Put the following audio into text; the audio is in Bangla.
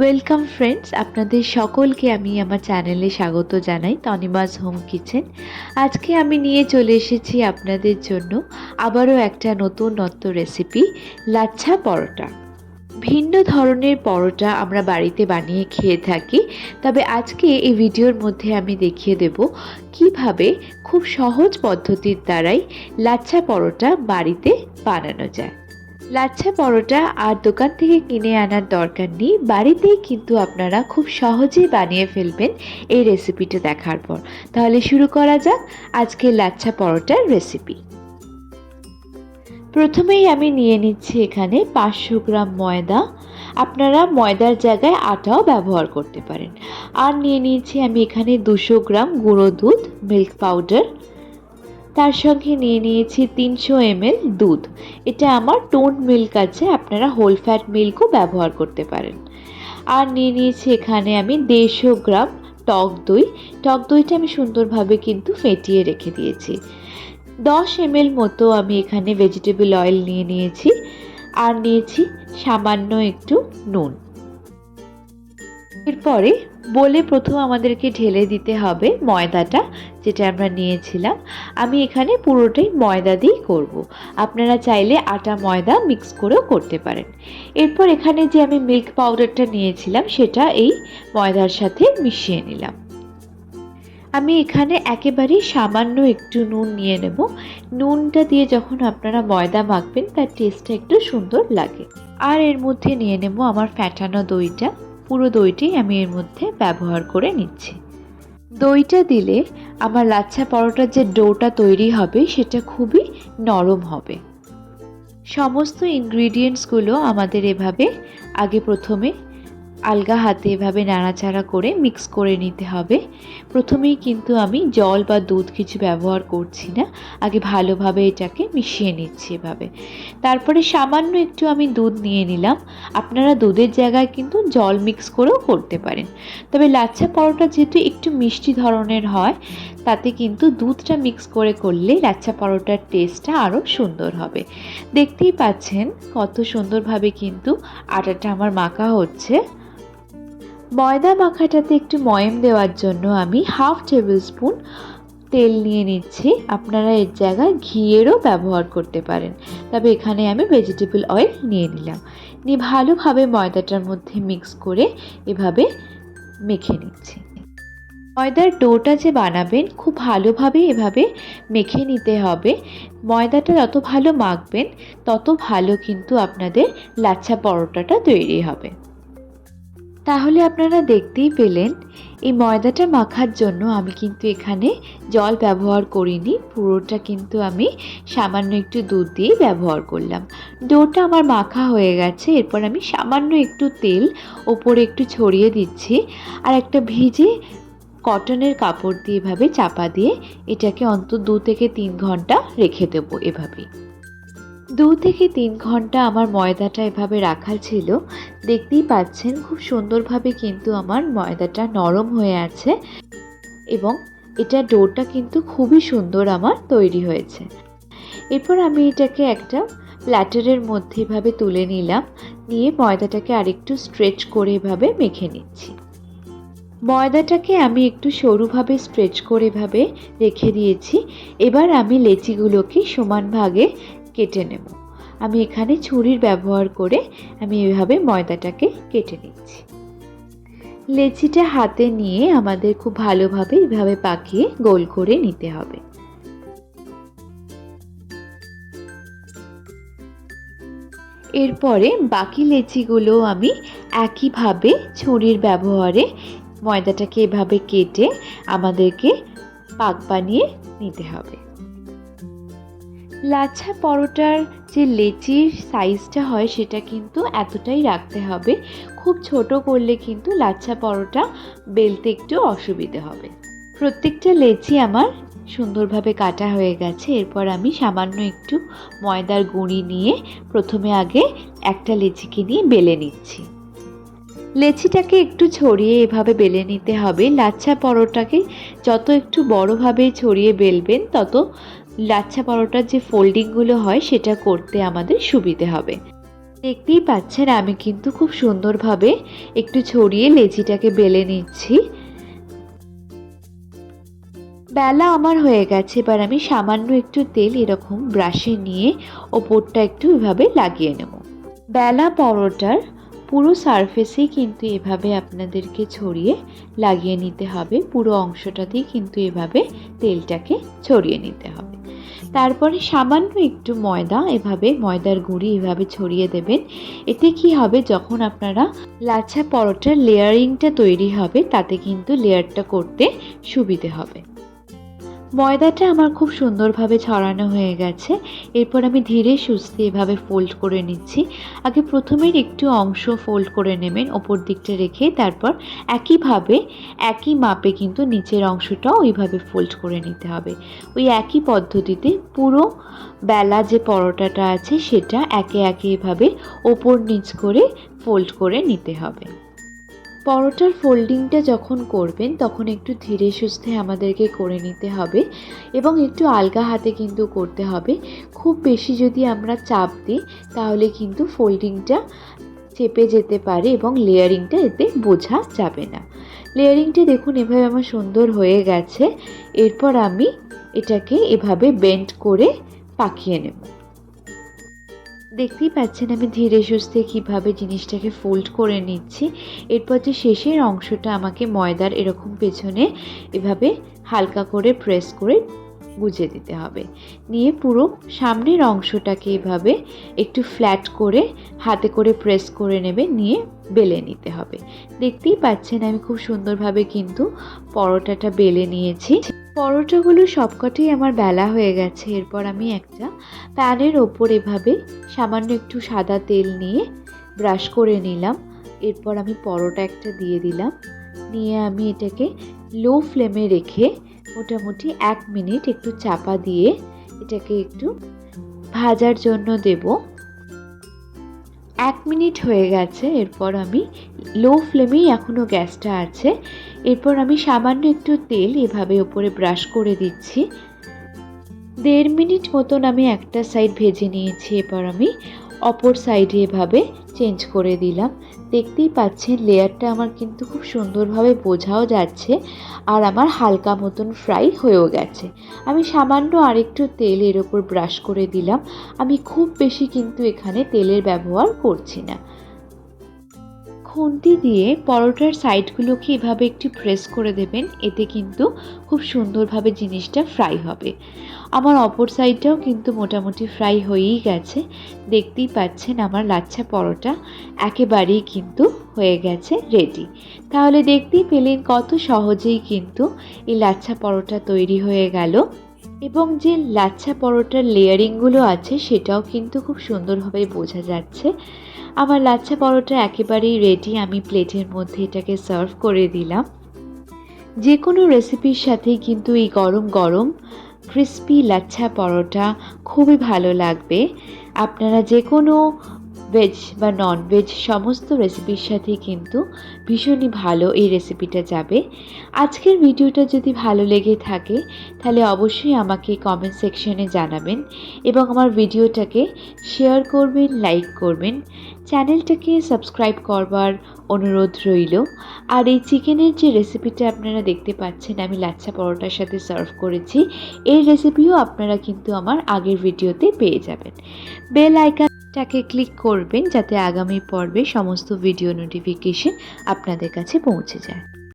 ওয়েলকাম ফ্রেন্ডস আপনাদের সকলকে আমি আমার চ্যানেলে স্বাগত জানাই তনিমাজ হোম কিচেন আজকে আমি নিয়ে চলে এসেছি আপনাদের জন্য আবারও একটা নতুন নত্য রেসিপি লাচ্ছা পরোটা। ভিন্ন ধরনের পরোটা আমরা বাড়িতে বানিয়ে খেয়ে থাকি, তবে আজকে এই ভিডিওর মধ্যে আমি দেখিয়ে দেব কীভাবে খুব সহজ পদ্ধতির দ্বারাই লাচ্ছা পরোটা বাড়িতে বানানো যায়। লাচ্ছা পরোটা আর দোকান থেকে কিনে আনার দরকার নেই, বাড়িতেই কিন্তু আপনারা খুব সহজেই বানিয়ে ফেলবেন এই রেসিপিটা দেখার পর। তাহলে শুরু করা যাক আজকে লাচ্ছা পরোটার রেসিপি প্রথমেই আমি নিয়ে নিচ্ছি এখানে পাঁচশো গ্রাম ময়দা। আপনারা ময়দার জায়গায় আটাও ব্যবহার করতে পারেন। আর নিয়ে নিয়েছি আমি এখানে দুশো গ্রাম গুঁড়ো দুধ মিল্ক পাউডার তার সঙ্গে নিয়ে নিয়েছি তিনশো এমএল দুধ। এটা আমার টোন মিল্ক আছে, আপনারা হোল ফ্যাট মিল্কও ব্যবহার করতে পারেন। আর নিয়ে নিয়েছি এখানে আমি দেড়শো গ্রাম টক দই। টক দইটা আমি সুন্দরভাবে কিন্তু ফেটিয়ে রেখে দিয়েছি। দশ এমএল মতো আমি এখানে ভেজিটেবল অয়েল নিয়ে নিয়েছি। আর নিয়েছি সামান্য একটু নুন। এরপরে বলে প্রথম আমাদেরকে ঢেলে দিতে হবে ময়দাটা, যেটা আমরা নিয়েছিলাম। আমি এখানে পুরোটাই ময়দা দিয়েই করব। আপনারা চাইলে আটা ময়দা মিক্স করেও করতে পারেন। এরপর এখানে যে আমি মিল্ক পাউডারটা নিয়েছিলাম, সেটা এই ময়দার সাথে মিশিয়ে নিলাম। আমি এখানে একেবারেই সামান্য একটু নুন নিয়ে নেব। নুনটা দিয়ে যখন আপনারা ময়দা মাখবেন, তার টেস্টটা একটু সুন্দর লাগে। আর এর মধ্যে নিয়ে নেব আমার ফ্যাটানো দইটা। পুরো দইটি আমি এর মধ্যে ব্যবহার করে নিচ্ছি। দইটা দিলে আমার লাচ্ছা পরোটার যে ডোটা তৈরি হবে, সেটা খুবই নরম হবে। সমস্ত ইনগ্রিডিয়েন্টসগুলো আমাদের এভাবে আগে প্রথমে আলগা হাতে এভাবে নাড়াচাড়া করে মিক্স করে নিতে হবে। প্রথমেই কিন্তু আমি জল বা দুধ কিছু ব্যবহার করছি না। আগে ভালোভাবে এটাকে মিশিয়ে নিচ্ছি এভাবে। তারপরে সামান্য একটু আমি দুধ নিয়ে নিলাম। আপনারা দুধের জায়গায় কিন্তু জল মিক্স করেও করতে পারেন। তবে লাচ্ছা পরোটা যেহেতু একটু মিষ্টি ধরনের হয়, তাতে কিন্তু দুধটা মিক্স করে করলে লাচ্ছা পরোটার টেস্টটা আরও সুন্দর হবে। দেখতেই পাচ্ছেন কত সুন্দরভাবে কিন্তু আটাটা আমার মাখা হচ্ছে। ময়দা মাখাটাতে একটু ময়ম দেওয়ার জন্য আমি হাফ টেবিল স্পুন তেল নিয়ে নিচ্ছি। আপনারা এর জায়গায় ঘিয়েরও ব্যবহার করতে পারেন। তবে এখানে আমি ভেজিটেবল অয়েল নিয়ে নিলাম। নিয়ে ভালোভাবে ময়দাটার মধ্যে মিক্স করে এভাবে মেখে নিচ্ছি। ময়দার ডোটা যে বানাবেন, খুব ভালোভাবে এভাবে মেখে নিতে হবে। ময়দাটা যত ভালো মাখবেন, তত ভালো কিন্তু আপনাদের লাচ্ছা পরোটাটা তৈরি হবে। তাহলে আপনারা দেখতেই পেলেন, এই ময়দাটা মাখার জন্য আমি কিন্তু এখানে জল ব্যবহার করিনি। পুরোটা কিন্তু আমি সামান্য একটু দুধ দিয়ে ব্যবহার করলাম। ডোটা আমার মাখা হয়ে গেছে, এরপর আমি সামান্য একটু তেল ওপরে একটু ছড়িয়ে দিচ্ছি আর একটা ভিজে কটনের কাপড় দিয়ে এভাবে চাপা দিয়ে এটাকে অন্তত দু থেকে তিন ঘণ্টা রেখে দেবো এভাবেই। দু থেকে তিন ঘণ্টা আমার ময়দাটা এভাবে রাখা ছিল। দেখতেই পাচ্ছেন খুব সুন্দরভাবে কিন্তু আমার ময়দাটা নরম হয়ে আছে এবং এটা ডোটা কিন্তু খুবই সুন্দর আমার তৈরি হয়েছে। এরপর আমি এটাকে একটা প্ল্যাটারের মধ্যে এভাবে তুলে নিলাম, নিয়ে ময়দাটাকে আরেকটু স্ট্রেচ করে এভাবে মেখে নিচ্ছি। ময়দাটাকে আমি একটু সরুভাবে স্ট্রেচ করে এভাবে রেখে দিয়েছি। এবার আমি লেচিগুলোকে সমান ভাগে কেটে নেব। আমি এখানে ছুরির ব্যবহার করে আমি এভাবে ময়দাটাকে কেটে নিচ্ছি। লেচিটা হাতে নিয়ে আমাদের খুব ভালোভাবে এভাবে পাকিয়ে গোল করে নিতে হবে। এরপরে বাকি লেচিগুলো আমি একইভাবে ছুরির ব্যবহারে ময়দাটাকে এভাবে কেটে আমাদেরকে পাক বানিয়ে নিতে হবে। লাচ্ছা পরোটার যে লেচির সাইজটা হয়, সেটা কিন্তু এতটাই রাখতে হবে। খুব ছোট করলে কিন্তু লাচ্ছা পরোটা বেলতে একটু অসুবিধে হবে। প্রত্যেকটা লেচি আমার সুন্দরভাবে কাটা হয়ে গেছে। এরপর আমি সামান্য একটু ময়দার গুঁড়ি নিয়ে প্রথমে আগে একটা লেচিকে নিয়ে বেলে নিচ্ছি। লেচিটাকে একটু ছড়িয়ে এভাবে বেলে নিতে হবে। লাচ্ছা পরোটাকে যত একটু বড়োভাবে ছড়িয়ে বেলবেন, তত লাচ্ছা পরোটার যে ফোল্ডিংগুলো হয়, সেটা করতে আমাদের সুবিধে হবে। দেখতেই পাচ্ছেন, আমি কিন্তু খুব সুন্দরভাবে একটু ছড়িয়ে লেচিটাকে বেলে নিচ্ছি। বেলা আমার হয়ে গেছে, এবার আমি সামান্য একটু তেল এরকম ব্রাশে নিয়ে ওপরটা একটু এভাবে লাগিয়ে নেব। বেলা পরোটার পুরো সারফেসেই কিন্তু এভাবে আপনাদেরকে ছড়িয়ে লাগিয়ে নিতে হবে। পুরো অংশটাতেই কিন্তু এভাবে তেলটাকে ছড়িয়ে নিতে হবে। তারপরে সামান্য একটু ময়দা, এভাবে ময়দার গুঁড়ি এভাবে ছড়িয়ে দেবেন। এতে কি হবে? যখন আপনারা লাচ্ছা পরোটার লেয়ারিংটা তৈরি হবে, তাতে কিন্তু লেয়ারটা করতে সুবিধে হবে। ময়দাটা আমার খুব সুন্দরভাবে ছড়ানো হয়ে গেছে। এরপর আমি ধীরে সুস্থে এভাবে ফোল্ড করে নিচ্ছি। আগে প্রথমের একটু অংশ ফোল্ড করে নেবেন, ওপর দিকটা রেখে তারপর একইভাবে, একই মাপে কিন্তু নিচের অংশটাও ওইভাবে ফোল্ড করে নিতে হবে। ওই একই পদ্ধতিতে পুরো বেলা যে পরোটাটা আছে সেটা একে একে এভাবে ওপর নিচ করে ফোল্ড করে নিতে হবে। পরোটার ফোল্ডিংটা যখন করবেন, তখন একটু ধীরে সুস্থে আমাদেরকে করে নিতে হবে এবং একটু আলগা হাতে কিন্তু করতে হবে। খুব বেশি যদি আমরা চাপ দিই, তাহলে কিন্তু ফোল্ডিংটা চেপে যেতে পারে এবং লেয়ারিংটা এতে বোঝা যাবে না। লেয়ারিংটা দেখুন এভাবে আমার সুন্দর হয়ে গেছে। এরপর আমি এটাকে এভাবে বেন্ড করে পাকিয়ে নেব। দেখতেই পাচ্ছেন আমি ধীরে সুস্থে কীভাবে জিনিসটাকে ফোল্ড করে নিচ্ছি। এরপর যে শেষের অংশটা আমাকে ময়দার এরকম পেছনে এভাবে হালকা করে প্রেস করে গুজে দিতে হবে। নিয়ে পুরো সামনের অংশটাকে এভাবে একটু ফ্ল্যাট করে হাতে করে প্রেস করে নেবে, নিয়ে বেলে নিতে হবে। দেখতেই পাচ্ছেন আমি খুব সুন্দরভাবে কিন্তু পরোটাটা বেলে নিয়েছি। পরোটাগুলো সবকটাই আমার বেলা হয়ে গেছে। এরপর আমি একটা প্যানের ওপর এভাবে সামান্য একটু সাদা তেল নিয়ে ব্রাশ করে নিলাম। এরপর আমি পরোটা একটা দিয়ে দিলাম। নিয়ে আমি এটাকে লো ফ্লেমে রেখে মোটামুটি এক মিনিট একটু চাপা দিয়ে এটাকে একটু ভাজার জন্য দেব। এক মিনিট হয়ে গেছে, এরপর আমি লো ফ্লেমেই এখনও গ্যাসটা আছে। এরপর আমি সামান্য একটু তেল এভাবে ওপরে ব্রাশ করে দিচ্ছি। দেড় মিনিট মতন আমি একটা সাইড ভেজে নিয়েছি, এরপর আমি অপর সাইডে এভাবে চেঞ্জ করে দিলাম। দেখতেই পাচ্ছেন, লেয়ারটা আমার কিন্তু খুব সুন্দরভাবে বোঝাও যাচ্ছে আর আমার হালকা মতন ফ্রাই হয়েও গেছে। আমি সামান্য আরেকটু তেল এর ওপর ব্রাশ করে দিলাম। আমি খুব বেশি কিন্তু এখানে তেলের ব্যবহার করছি না। খুন্তি দিয়ে পরোটার সাইডগুলোকে এভাবে একটু প্রেস করে দেবেন। এতে কিন্তু খুব সুন্দরভাবে জিনিসটা ফ্রাই হবে। আমার অপর সাইডটাও কিন্তু মোটামুটি ফ্রাই হয়েই গেছে। দেখতেই পাচ্ছেন আমার লাচ্ছা পরোটা একেবারেই কিন্তু হয়ে গেছে রেডি তাহলে দেখতেই পেলেন কত সহজেই কিন্তু এই লাচ্ছা পরোটা তৈরি হয়ে গেল। এবং যে লাচ্ছা পরোটার লেয়ারিংগুলো আছে সেটাও কিন্তু খুব সুন্দরভাবে বোঝা যাচ্ছে। আমার লাচ্ছা পরোটা একেবারেই রেডি আমি প্লেটের মধ্যে এটাকে সার্ভ করে দিলাম। যে কোনো রেসিপির সাথেই কিন্তু এই গরম গরম ক্রিস্পি লাচ্ছা পরোটা খুবই ভালো লাগবে। আপনারা যে কোনো ভেজ বা নন ভেজ সমস্ত রেসিপির সাথে কিন্তু ভীষণই ভালো এই রেসিপিটা যাবে। আজকের ভিডিওটা যদি ভালো লেগে থাকে, তাহলে অবশ্যই আমাকে কমেন্ট সেকশনে জানাবেন এবং আমার ভিডিওটাকে শেয়ার করবেন লাইক করবেন। চ্যানেলটাকে সাবস্ক্রাইব করবার অনুরোধ রইল। আর এই চিকেনের যে রেসিপিটা আপনারা দেখতে পাচ্ছেন, আমি লাচ্ছা পরোটার সাথে সার্ভ করেছি, এই রেসিপিও আপনারা কিন্তু আমার আগের ভিডিওতে পেয়ে যাবেন। বেল আইকনটাকে ক্লিক করবেন যাতে আগামী পর্বে সমস্ত ভিডিও নোটিফিকেশন আপনাদের কাছে পৌঁছে যায়।